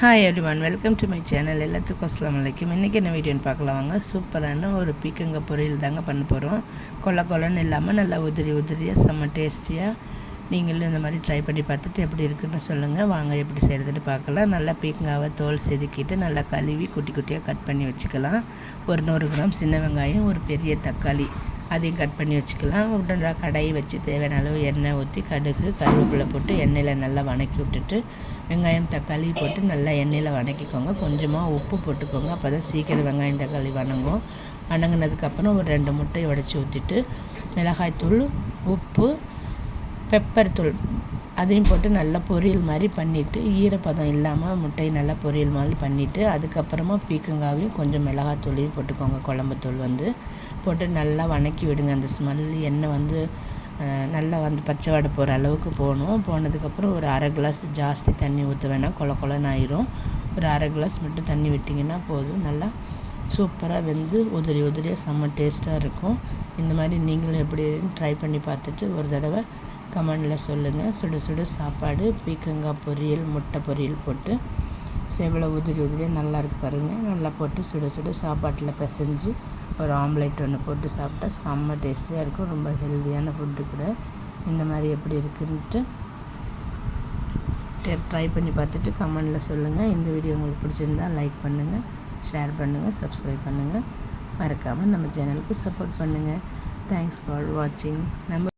Hi everyone welcome to my channel எல்லாத்துக்கும் அஸ்லாம் வலைக்கும் இன்றைக்கி என்ன வீடியோன்னு பார்க்கலாம் வாங்க. சூப்பரான ஒரு பீக்கங்க பொரியல் தாங்க பண்ண போகிறோம் கொல்ல கொலன்னு இல்லாமல் நல்லா உதிரி உதிரியாக செம்ம டேஸ்டியாக நீங்களும் இந்த மாதிரி ட்ரை பண்ணி பார்த்துட்டு எப்படி இருக்குன்னு சொல்லுங்கள் வாங்க எப்படி செய்கிறதுன்னு பார்க்கலாம். நல்லா பீக்கங்காவை தோல் செதுக்கிட்டு நல்லா கழுவி குட்டி குட்டியாக கட் பண்ணி வச்சுக்கலாம். ஒரு நூறு கிராம் சின்ன வெங்காயம் ஒரு பெரிய தக்காளி. அதையும் கட் பண்ணி வச்சுக்கலாம். உடனே கடாயை வச்சு தேவையான அளவு எண்ணெய் ஊற்றி கடுகு கருவேப்பிலை போட்டு எண்ணெயில் நல்லா வணக்கி விட்டுட்டு வெங்காயம் தக்காளி போட்டு நல்லா எண்ணெயில் வணக்கிக்கோங்க. கொஞ்சமாக உப்பு போட்டுக்கோங்க. அப்போ தான் சீக்கிரம் வெங்காயம் தக்காளி வணங்கும். வணங்கினதுக்கப்புறம் ஒரு ரெண்டு முட்டையை உடச்சி ஊற்றிட்டு மிளகாய்த்தூள் உப்பு பெப்பர் தூள் அதையும் போட்டு நல்லா பொரியல் மாதிரி பண்ணிவிட்டு ஈரப்பதம் இல்லாமல் முட்டையை நல்லா பொரியல் மாதிரி பண்ணிவிட்டு அதுக்கப்புறமா பீக்கங்காவையும் கொஞ்சம் மிளகாத்தூளையும் போட்டுக்கோங்க குழம்புத்தூள் வந்து. போட்டு நல்லா வணக்கி விடுங்க. அந்த ஸ்மெல் எண்ணெய் வந்து நல்லா வந்து பச்சை வாடை போகிற அளவுக்கு போகணும். போனதுக்கப்புறம் ஒரு அரை கிளாஸ் ஜாஸ்தி தண்ணி ஊற்ற வேணாம். கொல கொலன்னு ஆயிரும் ஒரு அரை கிளாஸ் மட்டும் தண்ணி விட்டிங்கன்னா போதும். நல்லா சூப்பராக வெந்து உதிரி உதிரியாக செம்ம டேஸ்ட்டாக இருக்கும். இந்த மாதிரி நீங்களும் எப்படி ட்ரை பண்ணி பார்த்துட்டு ஒரு தடவை கமெண்டில் சொல்லுங்கள் சுட சுட சாப்பாடு பீக்கங்காய் பொரியல் முட்டை பொரியல் போட்டு செவலை உதிரி உதிரியாக நல்லா இருக்கு பாருங்கள் நல்லா போட்டு சுட சுட சாப்பாட்டில் பிசைஞ்சு ஒரு ஆம்லேட் ஒன்று போட்டு சாப்பிட்டா செம்ம டேஸ்டியாக இருக்கும். ரொம்ப ஹெல்த்தியான ஃபுட்டு கூட. இந்த மாதிரி எப்படி இருக்குன்ட்டு ட்ரை பண்ணி பார்த்துட்டு கமெண்டில் சொல்லுங்கள் இந்த வீடியோ உங்களுக்கு பிடிச்சிருந்தா லைக் பண்ணுங்கள் ஷேர் பண்ணுங்கள் சப்ஸ்கிரைப் பண்ணுங்கள் மறக்காமல் நம்ம சேனலுக்கு சப்போர்ட் பண்ணுங்கள் தேங்க்ஸ் ஃபார் வாட்சிங் நம்ம